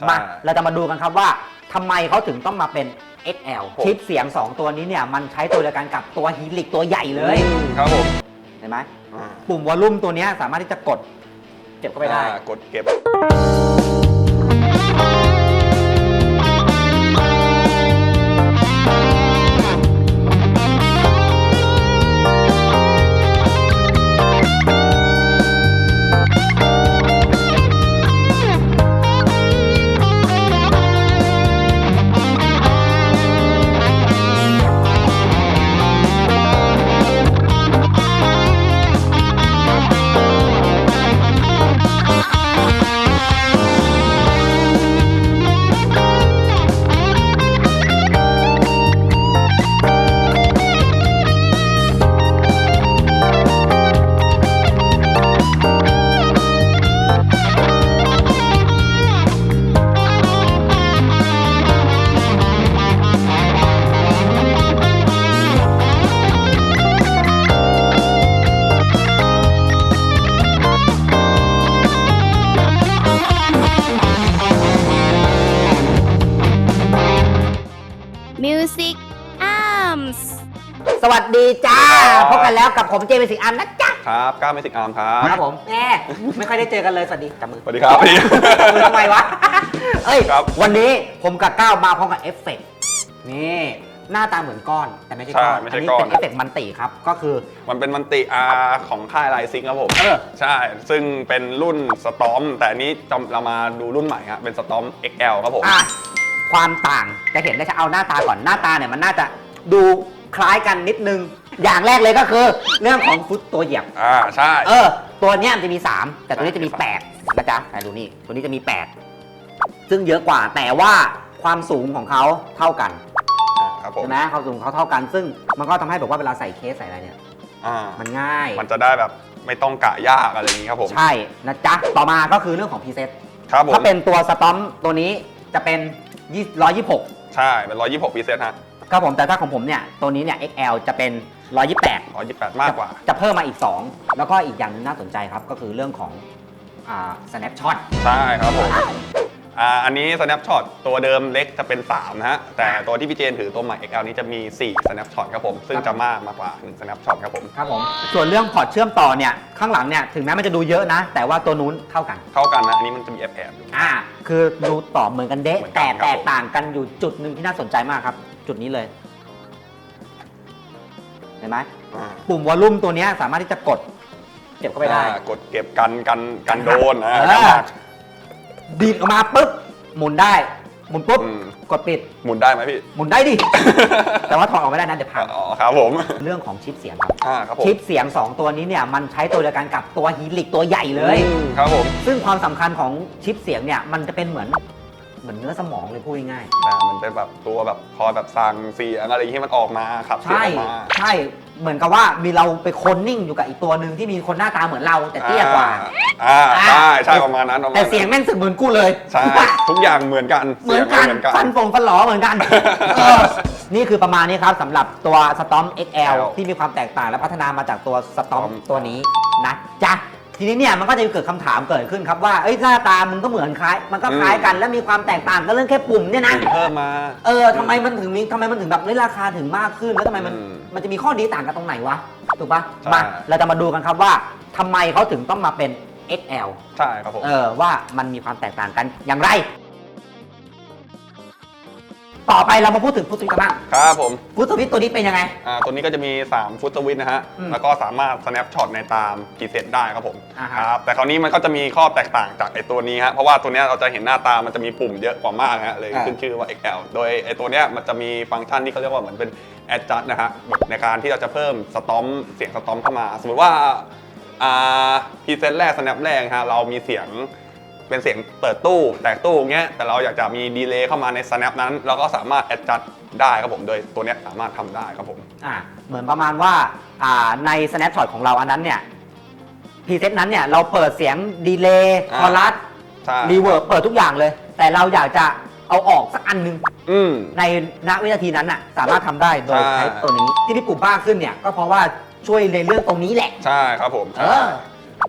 ใช่มาเราจะมาดูกันครับว่าทำไมเขาถึงต้องมาเป็น XL ผมชิปเสียง 2 ตัวนี้เนี่ยมันใช้ตัวเดียวกันกับตัวฮีลิกตัวใหญ่เลยอืมครับผมเห็นไหมอ่าปุ่มวอลลุ่มตัวเนี้ยสามารถที่จะกดเก็บเข้าไปได้ อ่ากดเก็บ สวัสดีจ้า ครับ พบกันแล้วกับผมเจเป็นสิงห์อันนะจ๊ะครับก้าวเมสิกอาร์มครับครับผมแหมไม่ค่อยได้เจอกันเลย สวัสดีจับมือสวัสดีครับมือทำไมวะ เอ้ย ครับ วันนี้ผมกับก้าวมาพร้อมกับเอฟเฟกต์นี่ หน้าตาเหมือนก้อน แต่ไม่ใช่ก้อน ใช่ไม่ใช่นี้ก้อน เป็นเอฟเฟกต์มันติครับ ก็คือ มันเป็นมันติอาของค่ายไลซิงครับผมเออ ใช่ ซึ่งเป็นรุ่นสตอม แต่อันนี้จำเรามาดูรุ่นใหม่ครับเป็นสตอม XL ครับผม อะความต่างจะเห็นได้ชัดเอาหน้าตาก่อนหน้าตาเนี่ยมันน่าจะดู คล้ายกันนิดนึง อย่างแรกเลยก็คือ เรื่องของฟุตตัวเหยียบ อ่าใช่ เออ ตัวเนี้ยมันจะมี 3 แต่ตัวนี้จะมีใช่8นะจ๊ะไหนดูนี่ ตัวนี้จะมี 8 ซึ่งเยอะกว่าแต่ว่าความสูงของเขาเท่ากันอ่าครับผมใช่ไหมความสูงของเขาเท่ากัน ซึ่งมันก็ทำให้แบบว่าเวลาใส่เคสใส่อะไรเนี่ย อ่ามันง่าย มันจะได้แบบไม่ต้องกะยากอะไรอย่างนี้ครับผม ใช่นะจ๊ะ ต่อมาก็คือเรื่องของพรีเซตครับผม ถ้าเป็นตัวสตอมตัวนี้จะเป็น20 126 ใช่ เป็น 126ปีเซตฮะ ครับผมแต่ถ้าของผมเนี่ยตัวนี้เนี่ย XL จะเป็น 128 128 มากกว่าจะจะเพิ่มมาอีก 2 แล้วก็อีกอย่างหนึงน่าสนใจครับ ก็คือเรื่องของอ่า snapshot ใช่ครับผมอ่าอันนี้ snapshot ตัวเดิมเล็กจะเป็น 3 นะฮะ แต่ตัวที่พี่เจนถือตัวใหม่ XL นี้จะมี 4 snapshot ครับผม ซึ่งจะมากมากกว่า 1 snapshot ครับผม ครับผม ส่วนเรื่องพอร์ตเชื่อมต่อเนี่ยข้างหลังเนี่ยถึงแม้มันจะดูเยอะนะ แต่ว่าตัวนู้นเท่ากัน เท่ากันนะ อันนี้มันจะมีแอบแอบๆอยู่ อ่าคือดูต่อเหมือนกันเดะเหมือนกันแต่ครับ แตกต่างกันอยู่จุดหนึ่งที่น่าสนใจมากครับ จุดนี้เลย เห็นไหมอ่าปุ่มวอลลุ่มตัวเนี้ยสามารถที่จะกดเก็บเข้าไปได้ อ่ากดเก็บกันกันกันโดนอ่าเออกันหัก ดีดออกมาปุ๊บหมุนได้ หมุนปุ๊บอืม กดปิด หมุนได้ไหมพี่ หมุนได้ดิ แต่ว่าถอดออกไม่ได้นะเดี๋ยวพังอ๋อครับผมเรื่องของชิปเสียงครับอ่าครับผมชิปเสียง 2 ตัวนี้เนี่ยมันใช้ตัวเดียวกันกับตัวฮีลิกตัวใหญ่เลย อืมครับผม ซึ่งความสำคัญของชิปเสียงเนี่ยมันจะเป็นเหมือนเห มือนเนื้อสมองเลยพูดง่ายอ่ามันเป็นแบบตัวแบบคอยแบบสั่งเสียงอะไรอย่างงี้ให้มันออกมาขับๆเสียงใช่ออกมา ใช่เหมือนกับว่ามีเราไปคนนิ่งอยู่กับอีกตัวหนึ่งที่มีคนหน้าตาเหมือนเราแต่เตี้ยกว่า อ่าอ่าใช่ใช่ประมาณนั้นประมาณแต่นั้นเสียงแม่งสึกเหมือนกูเลย ใช่ทุกอย่างเหมือนกันเหมือนกันสียงเหมือนกันฟันฟงฟันหลอเหมือนกันเออนี่คือประมาณนี้ครับสำหรับตัว Storm XL ที่มีความแตกต่างและพัฒนามาจากตัว Storm ตัวนี้นะจ๊ะ ทีนี้เนี่ยมันก็จะเกิดคำถามเกิดขึ้นครับว่าเอ้ยหน้าตามึงก็เหมือนคล้าย มันก็คล้ายกัน แล้วมีความแตกต่างกันเรื่องแค่ปุ่มเนี่ยนะ เพิ่มมา เออทำไมมันถึงมีทำไมมันถึงแบบเฮ้ยราคาถึงมากขึ้น แล้วทำไมมันอืมมันจะมีข้อดีต่างกันตรงไหนวะ ถูกปะใช่ มาเราจะมาดูกันครับว่าทำไมเขาถึงต้องมาเป็น XL ใช่ครับผม เออว่ามันมีความแตกต่างกันอย่างไร ต่อไปเรามาพูดถึงฟุตสวิตช์กันบ้างครับผม ฟุตสวิตช์ตัวนี้เป็นยังไง อ่าตัวนี้ก็จะมี 3 ฟุตสวิตช์นะฮะ อืมแล้วก็สามารถ snap shot ในตามกีเซตได้ครับผมอ่าฮะ ครับแต่คราวนี้มันก็จะมีข้อแตกต่างจากไอตัวนี้ฮะ เพราะว่าตัวเนี้ยเราจะเห็นหน้าตามันจะมีปุ่มเยอะกว่ามากฮะ เลยอ่า ขึ้นชื่อว่า XL โดยไอตัวเนี้ยมันจะมีฟังก์ชันที่เขาเรียกว่าเหมือนเป็น adjust นะฮะแบบในการที่เราจะเพิ่มสตอมเสียงสตอมเข้ามา สมมติว่า อ่าพรีเซตแรก snap แรกฮะเรามีเสียง เป็นเสียงเปิดตู้แตกตู้เงี้ยแต่เราอยากจะมีดีเลย์เข้ามาใน snap นั้น เราก็สามารถ adjust ได้ครับผมโดยตัวเนี้ยสามารถทำได้ครับผม อ่าเหมือนประมาณว่าอ่าใน snapshot ของเราอันนั้นเนี่ยพรีเซตนั้นเนี่ยเราเปิดเสียงดีเลย์อ่า คอรัสใช่รีเวิร์บเปิดทุกอย่างเลย แต่เราอยากจะเอาออกสักอันหนึง อืม ในณวินาทีนั้นน่ะสามารถทำได้โดยใช่ ใช้ตัวนี้ที่ที่ปุ่มมากขึ้นเนี่ยก็เพราะว่าช่วยในเรื่องตรงนี้แหละ ใช่ครับผมเออ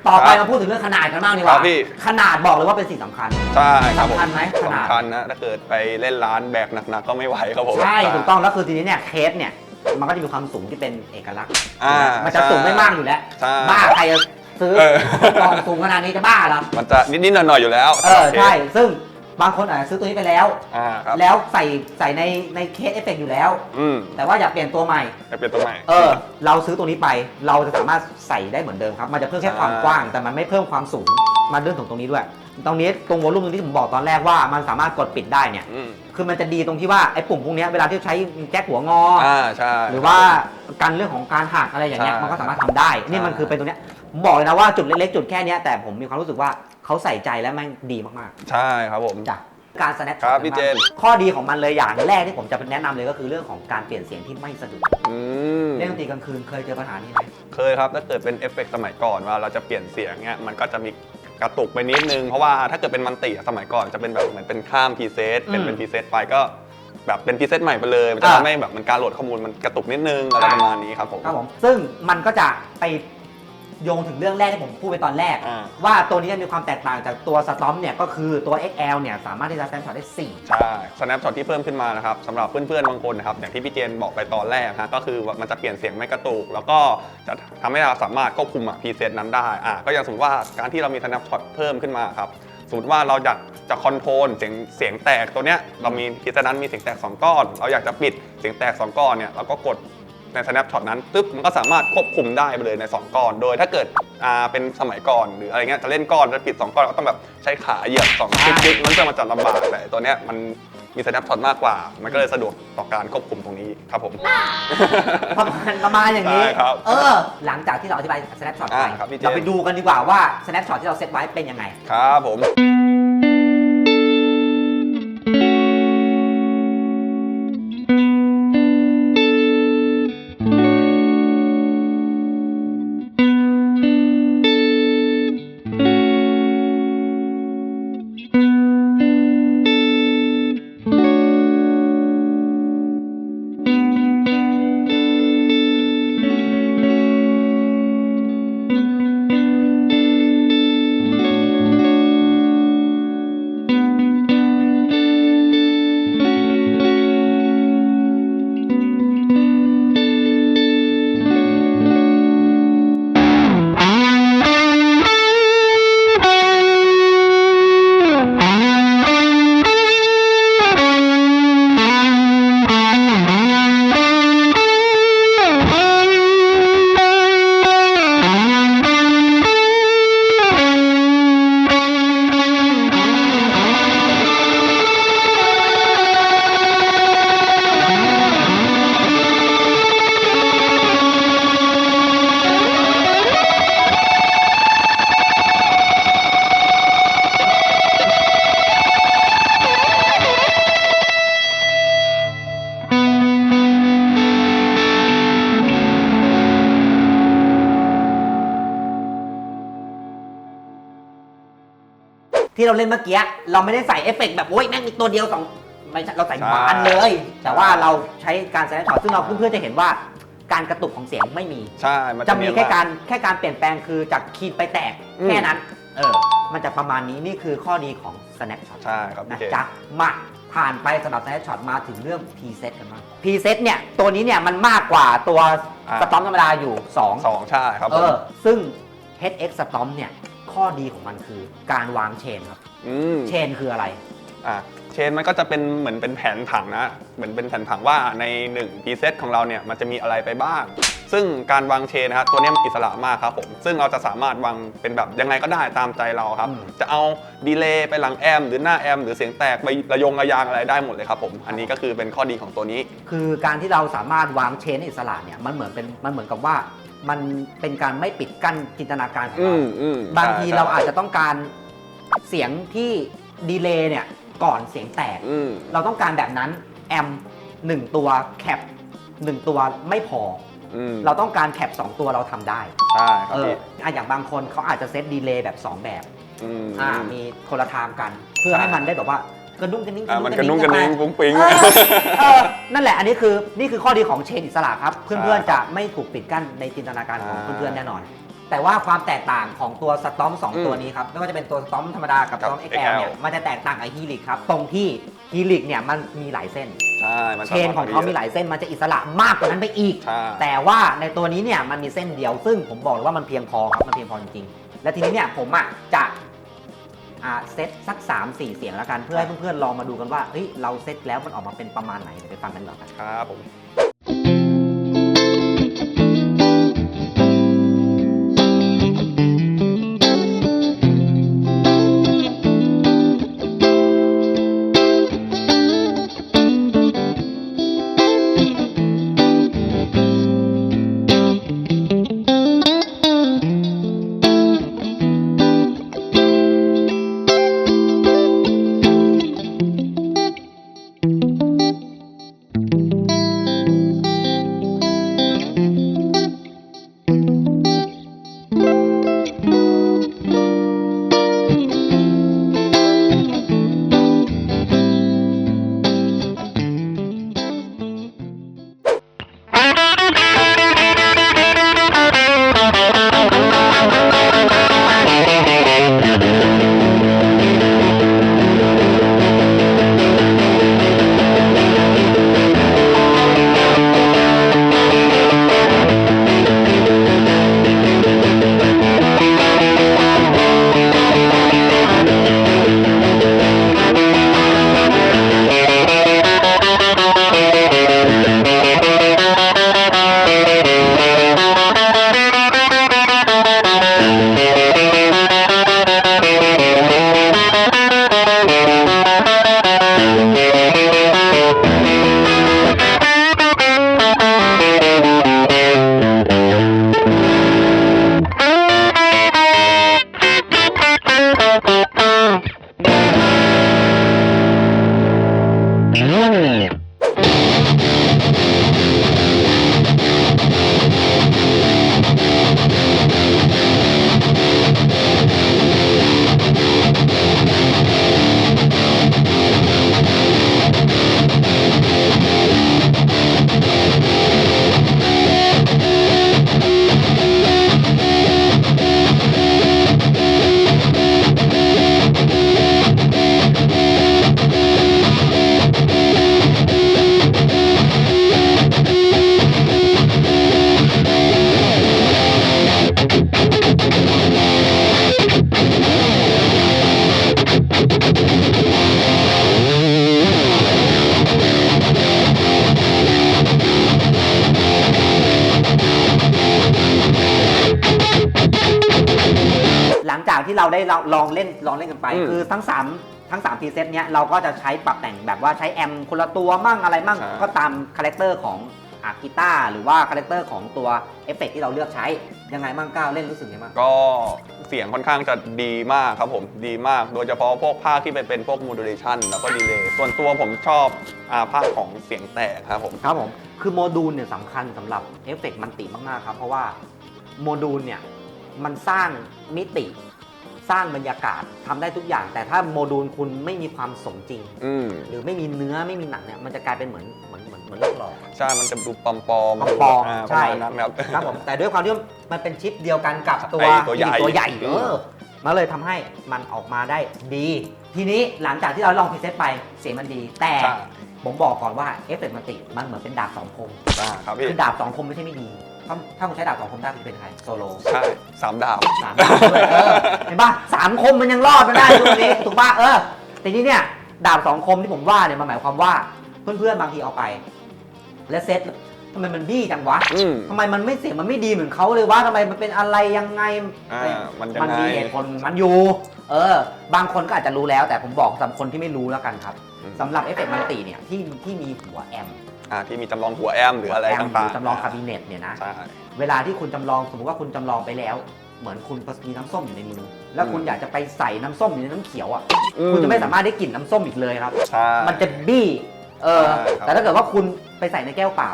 ต่อไปครับมาพูดถึงเรื่องขนาดกันบ้างดีกครัว่าบพี่ ขนาดบอกเลยว่าเป็นสิ่งสำคัญ ใช่ครับผมสำคัญไหมขนาด สำคัญนะถ้าเกิดไปเล่นร้านแบกหนักๆก็ไม่ไหวครับผม ใช่ถูกต้องแล้วคือทีนี้เนี่ยเคสเนี่ยมันก็จะมีความสูงที่เป็นเอกลักษณ์อ่ามันจะสูงไม่มากอยู่แล้วใช่บ้าใครจะซื้อเออกล่องสูงขนาดนี้จะบ้าเหรอมันจะนิดๆหน่อยๆอยู่แล้วเออใช่ซึ่ง บางคนอาจจะซื้อตัวนี้ไปแล้ว อ่าครับแล้วใส่ใส่ในในเคสเอฟเฟกอยู่แล้ว อืมแต่ว่าอยากเปลี่ยนตัวใหม่ จะเป็นตัวใหม่ เออ เราซื้อตัวนี้ไป เราจะสามารถใส่ได้เหมือนเดิมครับ มันจะเพิ่มแค่ความอ่ากว้าง แต่มันไม่เพิ่มความสูง มาเรื่องของตรงนี้ด้วย ตรงนี้ตรงวอลลุ่มที่ผมบอกตอนแรกว่ามันสามารถกดปิดได้เนี่ย อืมคือมันจะดีตรงที่ว่าไอ้ปุ่มพวกเนี้ยเวลาที่ใช้แจ็คหัวงออ่าใช่ หรือว่าการเรื่องของการหักอะไรอย่างเงี้ย ใช่มันก็สามารถทำได้ นี่มันคือเป็นตรงเนี้ยผมบอกเลยนะว่าจุดเล็กๆจุดแค่เนี้ยแต่ผมมีความรู้สึกว่า เขาใส่ใจและแม่งดีมากใช่ครับผม ๆจ้ะการ snap ครับพี่เจน ข้อดีของมันเลยอย่างแรกที่ผมจะแนะนำเลยก็คือเรื่องของการเปลี่ยนเสียงที่ไม่สะดุดอืมเล่นดนตรีกลางคืนเคยเจอปัญหานี้ไหม เคยครับถ้าเกิดเป็นเอฟเฟกต์สมัยก่อนว่าเราจะเปลี่ยนเสียงเนี้ยมันก็จะมีกระตุกไปนิดนึง เพราะว่าถ้าเกิดเป็นมันติอะสมัยก่อนจะเป็นแบบเหมือนเป็นข้ามพรีเซตเป็นอืมเป็นพรีเซตไปก็ แบบเป็นพรีเซตใหม่ไปเลยมันจะอ่า ทำให้แบบมันการโหลดข้อมูลมันกระตุกนิดนึงอะไรอ่าประมาณนี้ครับผม ครับผมซึ่งมันก็จะไป โยงถึงเรื่องแรกที่ผมพูดไปตอนแรก อ่า ว่าตัวนี้จะมีความแตกต่างจากตัวสตอมเนี่ยก็คือตัว XL เนี่ยสามารถที่จะแซมช็อตได้4ใช่ snapshot ที่เพิ่มขึ้นมานะครับสำหรับเพื่อนๆบางคนนะครับอย่างที่พี่เจนบอกไปตอนแรกฮะก็คือว่ามันจะเปลี่ยนเสียงไม่กระตุก แล้วก็จะทำให้เราสามารถควบคุมพรีเซตนั้นได้อะก็อย่างสมมติว่าการที่เรามี snapshot เพิ่มขึ้นมาครับสมมติว่าเราอยากจะคอนโทรลเสียงเสียงแตกตัวเนี้ยเรามีพรีเซตนั้นมีเสียงแตก2ก้อน เราอยากจะปิดเสียงแตก2ก้อนเนี่ยเราก็กด ใน snapshot นั้นตึ๊บมันก็สามารถควบคุมได้ไปเลยใน 2 ก้อน โดยถ้าเกิดอ่าเป็นสมัยก่อนหรืออะไรเงี้ยจะเล่นก้อนจะปิด 2 ก้อนก็ต้องแบบใช้ขาเหยียบสองจิ๊กๆมันจะมาจัดลำบากแต่ตัวเนี้ยมันมี snapshot มากกว่า มันก็เลยสะดวกต่อการควบคุมตรงนี้ครับผม ประมาณประมาณอย่างนี้ ใช่ครับเออ หลังจากที่เราอธิบาย snapshot ไปอ่าครับพี่เจนเราไปดูกันดีกว่าว่า snapshot ที่เราเซตไว้เป็นยังไง ครับผม ที่เราเล่นเมื่อกี้เราไม่ได้ใส่เอฟเฟกต์แบบโอ้ยแม่งมีตัวเดียวสองไม่ใช่เราใส่ใช่บานเลย แต่ว่าเราใช้การ snapshot ซึ่งเราเพื่อนๆจะเห็นว่าการกระตุกของเสียงไม่มี ใช่มันจะมีเนียนแค่กการแค่การเปลี่ยนแปลงคือจากคีย์ไปแตกอืมแค่นั้น เออ มันจะประมาณนี้นี่คือข้อดีของ snapshot ใช่ครับนะพี่เจนจ๊ะมาผ่านไปสำหรับ snapshot มาถึงเรื่อง preset กันบ้าง preset เนี่ย ตัวนี้เนี่ยมันมากกว่าตัวอ่าสตอมธรรมดาอยู่2สองใช่ครับเอผมอซึ่ง HX สตอมเนี่ย ข้อดีของมันคือการวางเชนครับ อืมเชนคืออะไร อะเชนมันก็จะเป็นเหมือนเป็นแผนผังนะ เหมือนเป็นแผนผังว่าใน1 p ีเซตของเราเนี่ยมันจะมีอะไรไปบ้าง ซึ่งการวางเชนนะครับตัวเนี้ยมันอิสระมากครับผม ซึ่งเราจะสามารถวางเป็นแบบยังไงก็ได้ตามใจเราครับ อืม จะเอาดีเลย์ไปหลังแอมหรือหน้าแอมหรือเสียงแตกไประยงระยางอะไรได้หมดเลยครับผม อันนี้ก็คือเป็นข้อดีของตัวนี้ คือการที่เราสามารถวางเชนอิสระเนี่ยมันเหมือนเป็นมันเหมือนกับว่า มันเป็นการไม่ปิดกั้นจินตนาการของอืเรามอืมบางทีใช่เราอาจจะต้องการเสียงที่ดีเลย์เนี่ยก่อนเสียงแตกอืมเราต้องการแบบนั้นแอมหนึ่งตัวแคปหนึ่งตัวไม่พออืมเราต้องการแคป2ตัวเราทำได้ใช่ครับเออพี่อะอย่างบางคนเขาอาจจะเซตดีเลย์แบบ 2 แบบอืมอ่ามีคนละไทม์กัน เพื่อให้มันได้แบบว่า กระดุ้งกระนิ้งอ่ามันกระนุ่งกระนิ่งไปฟุ้งฟิ้งเออเออนั่นแหละอันนี้คือนี่คือข้อดีของเชนอิสระครับ เพื่อนๆจะไม่ถูกปิดกั้นในจินตนาการของอ่าเพื่อนๆแน่นอน แต่ว่าความแตกต่างของตัวสตอมสองอืมตัวนี้ครับไม่ว่าจะเป็นตัวสตอมธรรมดากับสกับตอม XL เนี่ย XL มันจะแตกต่างกับฮีลิกครับ ตรงที่ฮีลิกเนี่ยมันมีหลายเส้น ใช่มันเชนของเขามีหลายเส้นมันจะอิสระมากกว่านั้นไปอีก ใช่แต่ว่าในตัวนี้เนี่ยมันมีเส้นเดียวซึ่งผมบอกเลยว่ามันเพียงพอครับมันเพียงพอจริงๆ และทีนี้เนี่ยผมอะจะ อ่าเซตสัก 3 4 เสียงแล้วกันเพื่อให้เพื่อนๆลองมาดูกันว่าเฮ้ยเราเซตแล้วมันออกมาเป็นประมาณไหนเดี๋ยวไปฟังกันก่อนครับผม ลองเล่นลองเล่นกันไป อืมคือทั้ง 3 ทั้ง3พรีเซตเนี้ยเราก็จะใช้ปรับแต่งแบบว่าใช้แอมคนละตัวมั่งอะไรมั่งใช่ ก็ตามคาแรคเตอร์ของอากีตาร์หรือว่าคาแรคเตอร์ของตัวเอฟเฟกต์ที่เราเลือกใช้ยังไงมั่งก้าวเล่นรู้สึกยังไงบ้างก็เสียงค่อนข้างจะดีมากครับผมดีมาก โดยเฉพาะพวกภาคที่เป็นเป็นพวก modulation แล้วก็ delay ส่วนตัวผมชอบอาภาคของเสียงแตกครับผม ครับผม คือโมดูลเนี่ยสำคัญสำหรับเอฟเฟกต์มันติมาก ๆ ครับ เพราะว่าโมดูลเนี่ย มันสร้างมิติ สร้างบรรยากาศทำได้ทุกอย่าง แต่ถ้าโมดูลคุณไม่มีความสมจริง อืมหรือไม่มีเนื้อไม่มีหนังเนี่ยมันจะกลายเป็นเหมือนเหมือนเหมือนเหมือนหลอก ใช่ มันจะดูปลอมๆปลอมดูปลอมาใช่ ประมาณนั้นครับๆครับผมแต่ด้วยความที่มันเป็นชิปเดียวกันกับตัวไอ้ตัวใหญ่ตัวใหญ่อืเอมอมันเลยทำให้มันออกมาได้ดี ทีนี้หลังจากที่เราลองพรีเซตไปเสียงมันดี แต่ใช่ ผมบอกก่อนว่าเอฟเฟกต์มันติมันเหมือนเป็นดาบสองคม อ่าครับพี่ คือดาบสองคมไม่ใช่ไม่ดี ถ้าถ้าคุณใช้ดาบสองคมได้คุณจะเป็นใครโซโลใช่สามดาวสามดาบด้วยเออเห็นป่ะสามคมมันยังรอดมาได้ตรงนี้ถูกป่ะเออแต่นี้เนี่ยดาบสองคมที่ผมว่าเนี่ยมันหมายความว่าเพื่อนๆบางทีเอาไป และเซ็ตทำไมมันบี้จังวะอืมทำไมมันไม่เสียงมันไม่ดีเหมือนเขาเลยวะทำไมมันเป็นอะไรยังไง อ่ามันยังมันไงมีเหตุผลมันอยู่ เออ บางคนก็อาจจะรู้แล้วแต่ผมบอกสำหรับคนที่ไม่รู้แล้วกันครับอืมสำหรับเอฟเฟกต์มันติเนี่ยที่ที่มีหัวแอม อ่าที่มีจำลองหัวแอมหรืออะไรแมต่างหๆจำลองคาบิเนตเนี่ยนะใช่ เวลาที่คุณจำลองสมมติว่าคุณจำลองไปแล้ว เหมือนคุณมีน้ำส้มอยู่ในมือ แล้วคุณอืมอยากจะไปใส่น้ำส้มอยู่ในน้ำเขียวอะอืคุณจะไม่สามารถได้กลิ่นน้ำส้มอีกเลยครับ ใช่ มันจะบี้เออใช่ครับ แต่ถ้าเกิดว่าคุณไปใส่ในแก้วเปล่า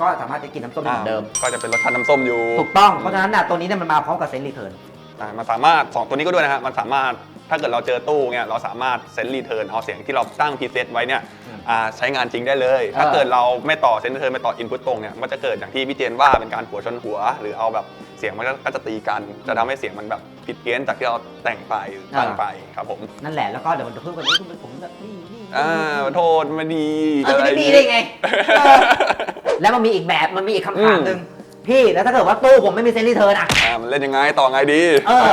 ก็สามารถจะกินน้ำส้มได้เหมือนเดิม ก็จะเป็นรสชาติน้ำส้มอยู่ถูกต้องเพราะฉะนั้นน่ะตัวนี้เนี่ยมันมาพร้อมกับเซนรีเทิร์น อ่ามันสามารถสองตัวนี้ก็ด้วยนะฮะมันสามารถถ้าเกิดเราเจอตู้เนี่ยเราสามารถเซนรีเทิร์นเอาเสียงที่เราตั้งพรีเซตไว้เนี่ยอืม อ่าใช้งานจริงได้เลยเออถ้าเกิดเราไม่ต่อเซนรีเทิร์นไม่ต่ออินพุตตรงเนี่ยมันจะเกิดอย่างที่พี่เจนว่าเป็นการหัวชนหัว หรือเอาแบบเสียงมันก็จะตีกัน จะทำให้เสียงมันแบบผิดเพี้ยนจากที่เราแต่งไปตั้งไปครับผมนั่นแหละแล้วก็เดี๋ยวมันจะเพิ่มกันนี้คุณเป็นผมแบบนี่นี่อ่าโทษไม่ดี เออจะไม่ดีได้ไงเออแล้วมันมีอีกแบบมันมีอีกคำถามหนึ่ง พี่แล้วถ้าเกิดว่าตู้ผมไม่มีเซนรีเทิร์นอะอ่ามันเล่นยังไงต่อไงดี เออ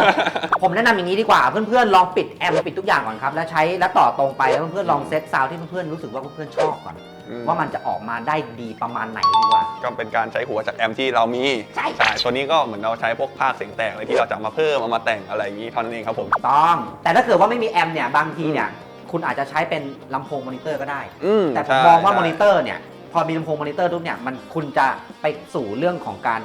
ผมแนะนำอย่างนี้ดีกว่าเพื่อนๆลองปิดแอมปิดทุกอย่างก่อนครับ แล้วใช้แล้วต่อตรงไปแล้วเพื่อนๆลองเซตซาวด์ที่เพื่อนๆรู้สึกว่าเพื่อนๆชอบก่อน อืม ว่ามันจะออกมาได้ดีประมาณไหนดีกว่า ก็เป็นการใช้หัวจากแอมที่เรามีใช่ใช่ตัวนี้ก็เหมือนเราใช้พวกภาคเสียงแตกอะไรที่เราจะเอามาเพิ่มเอามาแต่งอะไรอย่างนี้เท่านั้นเองครับผม ต้อง แต่ถ้าเกิดว่าไม่มีแอมเนี่ยบางทีเนี่ยคุณอาจจะใช้เป็นลำโพงมอนิเตอร์ก็ได้ อืมแต่ผมใช่มองว่าใช่ มอนิเตอร์เนี่ย พอมีลำโพงมอนิเตอร์ทุกเนี่ยมันคุณจะไปสู่เรื่องของการ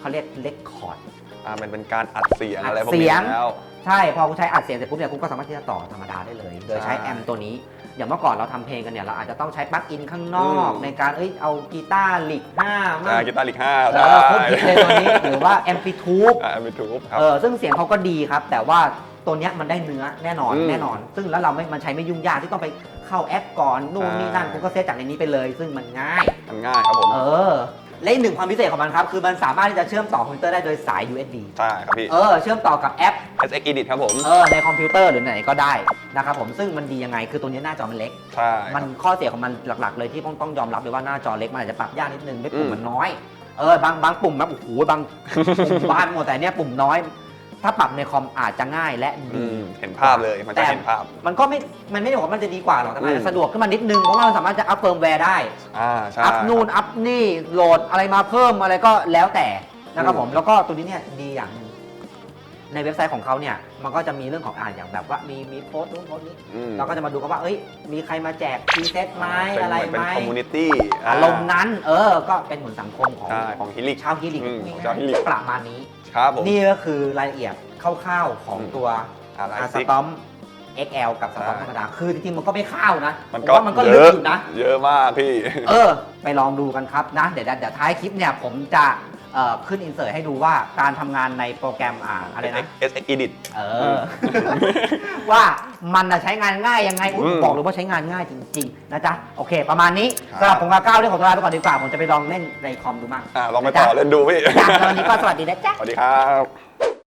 เขาเรียกเลคคอร์ด อ่ามันเป็นการอัดเสียงอัดอะไรพวกเสีนี้ยง แล้ว ใช่ พอคุณใช้อัดเสียงเสร็จปุ๊บเนี่ยคุณก็สามารถที่จะต่อธรรมดาได้เลย โดยใช้ใช่แอมตัวนี้ อย่างเมื่อก่อนเราทำเพลงกันเนี่ย เราอาจจะต้องใช้ปลั๊กอินข้างนอก อืม ในการเอ้ยเอากีตาร์ลิกห้ามั่อ่างกีตาร์ลิกห้าเออพวกพิกเลยตัวนี้ หรือว่าแอมพลิทูบอ่าเป็นทูบครับ เออซึ่งเสียงเขาก็ดีครับ แต่ว่า ตัวเนี้ยมันได้เนื้อแน่นอนอืมแน่นอน ซึ่งแล้วเราไม่มันใช้ไม่ยุ่งยากที่ต้องไปเข้าแอปก่อนนู่นนี่นั่นใช่คุณก็เซตจากในนี้ไปเลย ซึ่งมันง่ายมันง่ายครับผมเออ และอีกหนึ่งความพิเศษของมันครับ คือมันสามารถที่จะเชื่อมต่อคอมพิวเตอร์ได้โดยสาย USB ใช่ครับพี่ เออ เชื่อมต่อกับแอป SX Edit ครับผมเออ ในคอมพิวเตอร์หรือไหนก็ได้นะครับผม ซึ่งมันดียังไง คือตัวนี้หน้าจอมันเล็ก ใช่มันข้อเสียของมันหลักๆ เลยที่ต้องต้องยอมรับเลยว่าหน้าจอเล็กมันอาจจะปรับยากนิดนึงด้วยปุ่มอืมมันน้อย เออ บางบางปุ่มแบบโอ้โหบาง ปุ่มบานหมดแต่เนี้ยปุ่มน้อย ถ้าปรับในคอมอาจจะง่ายและอืดี มเห็นภาพเลยมันจะแต่เห็นภาพ มันก็ไม่ มันไม่ได้บอกว่ามันจะดีกว่าหรอกแต่มันอาจอืจะมสะดวกขึ้นมานิดนึง เพราะว่ามันสามารถจะอัพเฟิร์มแวร์ได้ อ่าใช่ อัพนู่น อัพนี่ โหลดอะไรมาเพิ่มอะไรก็แล้วแต่นะครับอืม ผม แล้วก็ตัวนี้เนี่ยดีอย่างหนึงในเว็บไซต์ของเขาเนี่ย มันก็จะมีเรื่องของอ่านอย่างแบบว่ามีมีโพสต์นู้นโพสต์นี้ อืมเราก็จะมาดูกันว่า เอ้ย มีใครมาแจกพรีเซตไหมเป็นอะไรเหมือนไหมเป็นคอมมูนิตี้อารมณ์นั้น เออ ก็เป็นเหมือนสังคมของใช่ของฮิลิก ชาวฮิลิกอืมง่ของชาวฮิลิกายๆประมาณนี้ ครับผม นี่ก็คือรายละเอียดคร่าวๆของอืมตัวอะไรสซิกตอม XL กับสตอมใช่ ธรรมดา คือจริงๆมันก็ไม่ข้าวนะมันผมก็ว่ามันก็เยลึกอะอยู่นะ เยอะมากพี่ เออ ไปลองดูกันครับนะ เดี๋ยวเดี๋ยวท้ายคลิปเนี่ยผมจะ เอ่อขึ้นอินเสิร์ตให้ดูว่าการทำงานในโปรแกรมอ่าอะไรนะ SX Edit เออ ว่ามันน่ะใช้งานง่ายยังไงอุ๊ยอืมบอกเลยว่าใช้งานง่ายจริง ๆ นะจ๊ะ โอเค ประมาณนี้ครับ สำหรับผมกับก้าวเรื่องของตัวลาไปก่อนดีกว่า ผมจะไปลองเล่นในคอมดูมั่งอ่าลองไปต่อเล่นดูพี่จ้ะแล้ววันนี้ก็สวัสดีนะจ๊ะ สวัสดีครับ